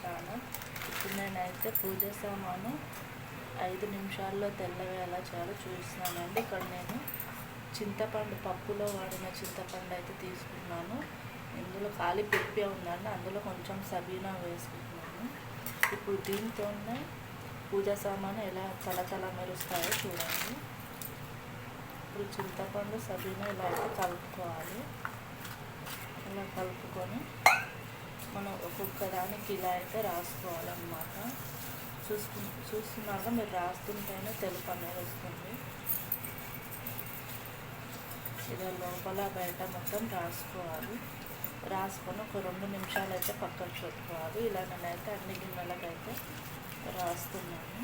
చాలా ఇప్పుడు నేనైతే పూజ సామాను ఐదు నిమిషాల్లో తెల్లవేలా ఎలా చూస్తున్నానండి. ఇక్కడ నేను చింతపండు పప్పులో వాడిన చింతపండు అయితే తీసుకున్నాను. ఇందులో ఖాళీ పిప్పి ఉందండి. అందులో కొంచెం సబీనా వేసుకుంటున్నాను. ఇప్పుడు దీంతోనే పూజ సామాను ఎలా తలతల మెరుస్తాయో చూడండి. ఇప్పుడు చింతపండు సబీనా ఇలా అయితే కలుపుకోవాలి. ఇలా కలుపుకొని మనం ఒక్కొక్క దానికి ఇలా అయితే రాసుకోవాలన్నమాట. చూసుకు చూస్తున్నాక మీరు రాస్తుంటేనే తెలుపు అనేది వస్తుంది. ఇలా లోపల బయట మొత్తం రాసుకోవాలి. రాసుకొని ఒక రెండు నిమిషాలు అయితే పక్కన పెట్టుకోవాలి. ఇలా నేనైతే అన్ని గిన్నెలకైతే రాస్తున్నాను.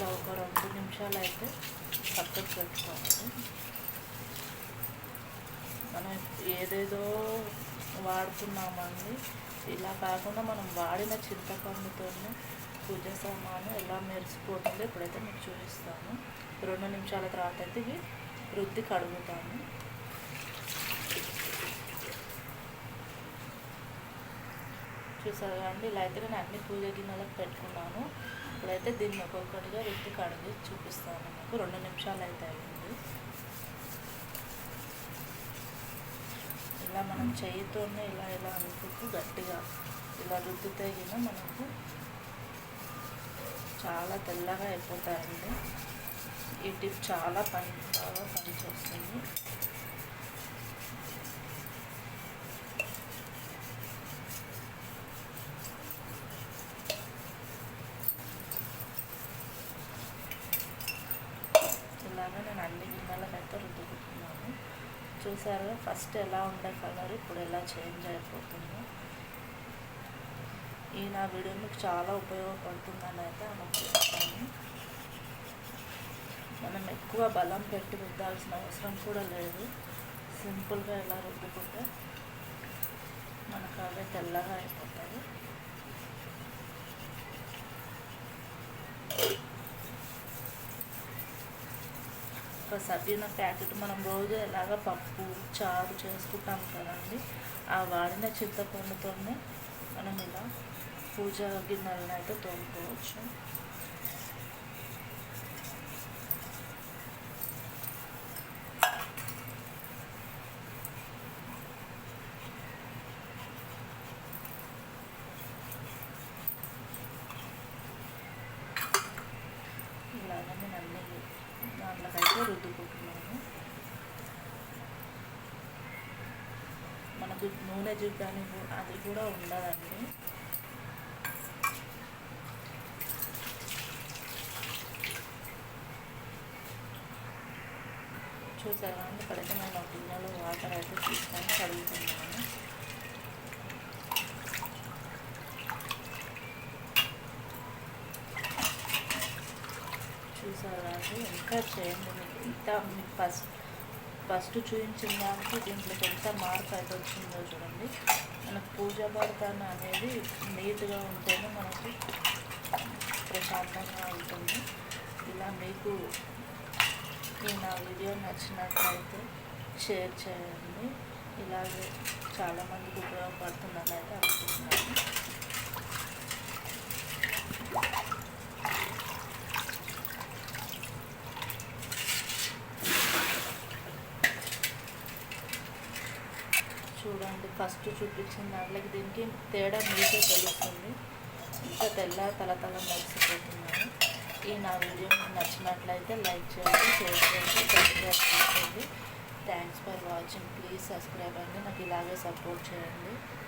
ఇట్లా ఒక రెండు నిమిషాలు అయితే పక్కకు పెట్టుకోవాలి. మనం ఏదేదో వాడుతున్నామండి. ఇలా కాకుండా మనం వాడిన చింతపండుతోనే పూజ సామాను ఎలా మెరిసిపోతుందో ఇప్పుడైతే మీకు చూపిస్తాను. రెండు నిమిషాల తర్వాత అయితే ఇవి రుద్ది కడుగుతాను చూసారు అండి? ఇలా అయితే నేను అన్ని పూజ గిన్నెలకు పెట్టుకున్నాను. ఇప్పుడైతే దీన్ని ఒక్కొక్కటిగా రుద్ది కడిగి చూపిస్తాను. మీకు రెండు నిమిషాలు అయితే అయింది ఇలా మనం చేయితోనే ఇలా ఇలా అనుకుంటూ గట్టిగా ఇలా రుద్దితే గిన మనకు చాలా తెల్లగా అయిపోతాయండి. ఈ టిప్ చాలా పని బాగా పనిచేస్తుంది. ఇలాగా నేను అన్ని గిన్నెలకైతే రుద్దుకుంటున్నాను చూసారు ఫస్ట్ ఎలా ఉండే కలర్ ఇప్పుడు ఎలా చేంజ్ అయిపోతుందో. ఈ నా వీడియో మీకు చాలా ఉపయోగపడుతుందని అయితే అనుకుంటున్నాను మనం ఎక్కువ బలం పెట్టి రుద్దాల్సిన అవసరం కూడా లేదు. సింపుల్గా ఇలా రుద్దుకుంటే మనకు అవే తెల్లగా అయిపోతుంది ఒక సబీన ప్యాకెట్ మనం రోజు ఎలాగ పప్పు చారు చేసుకుంటాం కదండి. ఆ వాడిన చింతపండుతోనే మనం ఇలా పూజ గిన్నెలను అయితే తోముకోవచ్చు. ఇలాగ నేను అన్నీ దాంట్లోకైతే రుద్దుకుంటున్నాను మనకు నూనె జిడ్డాని అది కూడా ఉండదండి. చూసారా అండి? ఇక్కడైతే నేను గిన్నెలో వాటర్ అయితే తీసుకొని కడుగుతున్నాను చూసారా అండి ఇంకా చేయండి? మీకు ఇంత మీకు ఫస్ట్ ఫస్ట్ చూపించిన దానికి దీంట్లో ఎంత మార్పు అయితే వచ్చిందో చూడండి. మనకు పూజ బర్తన్ అనేది నీట్గా ఉంటేనే మనకు ప్రశాంతంగా ఉంటుంది. ఇలా మీకు ఈ నా వీడియో నచ్చినట్లయితే షేర్ చేయండి. ఇలాగే చాలామందికి ఉపయోగపడుతుందని అయితే అనుకుంటున్నాను. చూడండి. ఫస్ట్ చూపించిన దాంట్లోకి దీనికి తేడా మీకే తెలుస్తుంది. ఇంకా తెల్ల తల తల మెరిసిపోతున్నాను ఈ నా వీడియో మీకు నచ్చినట్లయితే లైక్ చేయండి షేర్ చేయండి సబ్స్క్రైబ్ చేసుకోండి. Thanks for watching please subscribe అండి. నాకు ఇలాగే సపోర్ట్ చేయండి.